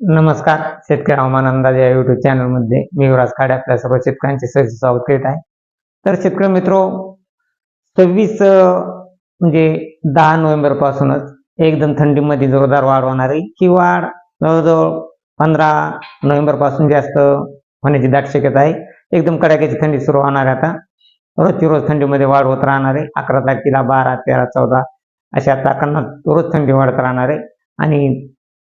नमस्कार. शेतकरी हवामान अंदाज या युट्यूब चॅनलमध्ये मी युवराज खाडे आपल्या सर्व शेतकऱ्यांचे सहज स्वागत करीत आहे. तर शेतकरी मित्रो सव्वीस म्हणजे दहा नोव्हेंबर पासूनच एकदम थंडीमध्ये जोरदार वाढ होणार आहे. ही वाढ जवळजवळ पंधरा नोव्हेंबरपासून जास्त होण्याची दाट शक्यता आहे. एकदम कडाक्याची थंडी सुरू होणार आहे आता. रोजची रोज थंडीमध्ये वाढ होत राहणार आहे. अकरा तारखेला बारा तेरा चौदा अशा तारखांना रोज थंडी वाढत राहणार आहे. आणि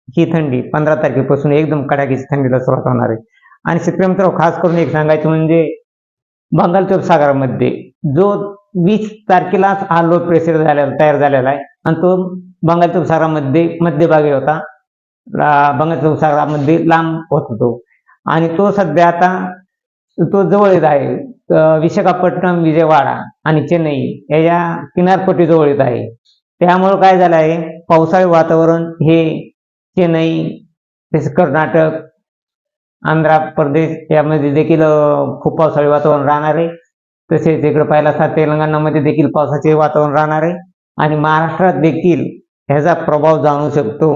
ही थंडी पंधरा तारखेपासून एकदम कडाक्याची थंडीला सुरुवात होणार आहे. आणि शेतकरी मित्र खास करून एक सांगायचं म्हणजे बंगालच्या उपसागरामध्ये जो वीस तारखेलाच हा लो प्रेशर झालेला तयार झालेला आहे आणि तो बंगालच्या उपसागरामध्ये मध्यभागी होता. बंगाल बंगालच्या उपसागरामध्ये लांब होत होतो. आणि तो सध्या आता तो जवळ येत आहे विशाखापट्टणम विजयवाडा आणि चेन्नई याच्या किनारपट्टी जवळ येत आहे. त्यामुळं काय झालं आहे पावसाळी वातावरण हे चेन्नई तसेच कर्नाटक आंध्र प्रदेश यामध्ये देखील खूप पावसाळी वातावरण राहणार आहे. तसेच इकडे पाहिला असता तेलंगणामध्ये देखील पावसाचे वातावरण राहणार आहे. आणि महाराष्ट्रात देखील ह्याचा प्रभाव जाणू शकतो.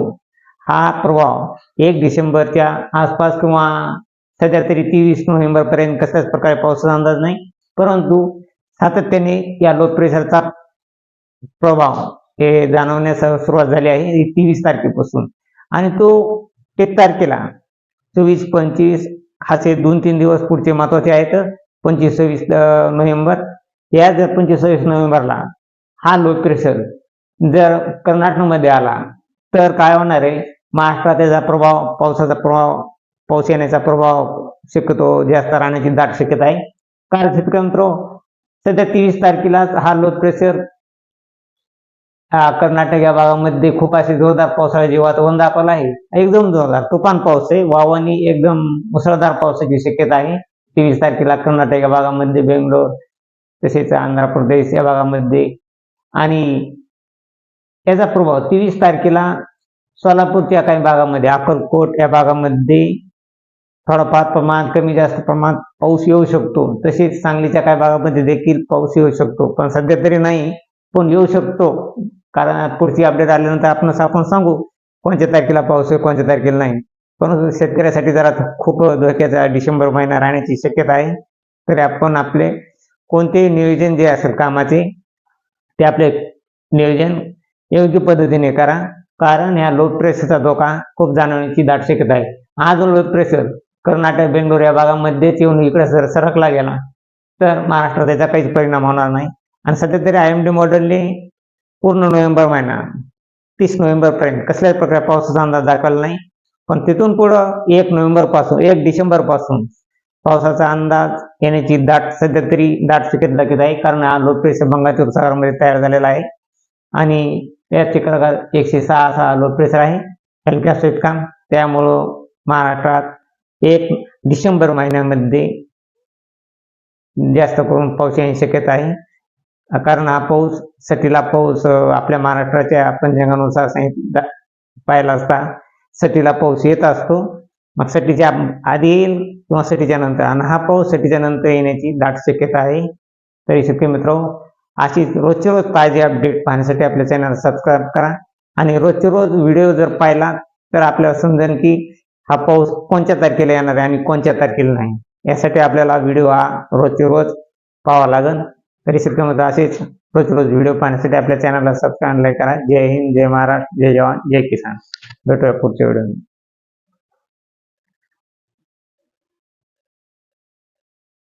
हा प्रभाव एक डिसेंबरच्या आसपास किंवा सध्या तरी तेवीस नोव्हेंबर पर्यंत कसल्याच प्रकारे पावसाचा अंदाज नाही. परंतु सातत्याने या लो प्रेशरचा प्रभाव हे जाणवण्यास सुरुवात झाली आहे. तेवीस तारखेपासून. आणि तो एक तारखेला चोवीस पंचवीस हाचे दोन तीन दिवस पुढचे महत्त्वाचे आहेत. पंचवीस सव्वीस नोव्हेंबर. या जर पंचवीस सव्वीस नोव्हेंबरला हा लो प्रेशर जर कर्नाटकमध्ये आला तर काय होणार आहे? महाराष्ट्रात त्याचा प्रभाव पावसाचा प्रभाव पाऊस येण्याचा प्रभाव शक्यतो जास्त राहण्याची दाट शक्यता आहे. कारण शेतकरी सध्या तेवीस तारखेलाच हा लो प्रेशर कर्नाटक या भागामध्ये खूप असे जोरदार पावसाळ्याची वातावरण दाखवलं आहे. एकदम जोरदार तुफान पाऊस आहे. वावानी एकदम मुसळधार पावसाची शक्यता आहे. तेवीस तारखेला कर्नाटक या भागामध्ये बेंगलोर तसेच आंध्र प्रदेश या भागामध्ये. आणि याचा प्रभाव तेवीस तारखेला सोलापूरच्या काही भागामध्ये अक्कलकोट या भागामध्ये थोडाफार प्रमाणात कमी जास्त प्रमाणात पाऊस येऊ शकतो. तसेच सांगलीच्या काही भागामध्ये देखील पाऊस येऊ शकतो. पण सध्या तरी नाही पण येऊ शकतो. कारण पुढची अपडेट आल्यानंतर आपण आपण सांगू कोणत्या तारखेला पाऊस आहे कोणत्या तारखेला नाही. पण शेतकऱ्यासाठी जरा खूप धोक्याचा डिसेंबर महिना राहण्याची शक्यता आहे. तरी आपण आपले कोणतेही नियोजन जे असेल कामाचे ते आपले नियोजन योग्य पद्धतीने करा. कारण ह्या लो प्रेशरचा धोका खूप जाणवण्याची दाट शक्यता आहे. हा जो लो प्रेशर कर्नाटक बेंगलोर या भागामध्येच येऊन इकडे जर सरकला गेला तर महाराष्ट्रात त्याचा काहीच परिणाम होणार नाही. आणि सध्या तरी आय एम डी मॉडेलने पूर्ण नोव्हेंबर महिना तीस नोव्हेंबरपर्यंत. कसल्याच प्रकारे पावसाचा अंदाज दाखवला नाही. पण तिथून पुढं एक नोव्हेंबरपासून एक डिसेंबरपासून पावसाचा अंदाज येण्याची दाट सध्या तरी दाट शक्यता दाखवत आहे. कारण हा लो प्रेशर बंगालच्या उपसागरामध्ये तयार झालेला आहे. आणि या चित्रात एकशे सहा सहा लो प्रेशर आहे. हलक्या काम त्यामुळं महाराष्ट्रात एक डिसेंबर महिन्यामध्ये जास्त करून पाऊस येण्याची शक्यता आहे. कारण हा पाऊस सटीला पाऊस आपल्या महाराष्ट्राच्या पंचांगानुसार सांगितलं पाहिला असता सटीला पाऊस येत असतो. मग सटीच्या आधी येईल किंवा सटीच्या नंतर? आणि हा पाऊस सटीच्या नंतर येण्याची दाट शक्यता आहे. तरी शक्य मित्र अशीच रोजच्या रोज ताजे अपडेट पाहण्यासाठी आपल्या चॅनल सबस्क्राईब करा. आणि रोजचे रोज व्हिडिओ जर पाहिला तर आपल्याला समजेल की हा पाऊस कोणत्या तारखेला येणार आहे आणि कोणत्या तारखेला नाही. यासाठी आपल्याला व्हिडिओ हा रोजचे रोज पाहावा लागेल. तरी शेतकरी मित्र असेच रोज रोज व्हिडिओ पाहण्यासाठी आपल्या चॅनलला सबस्क्राईब लाईक करा. जय हिंद जय महाराष्ट्र जय जवान जय किसान. भेटूया पुढच्या व्हिडिओ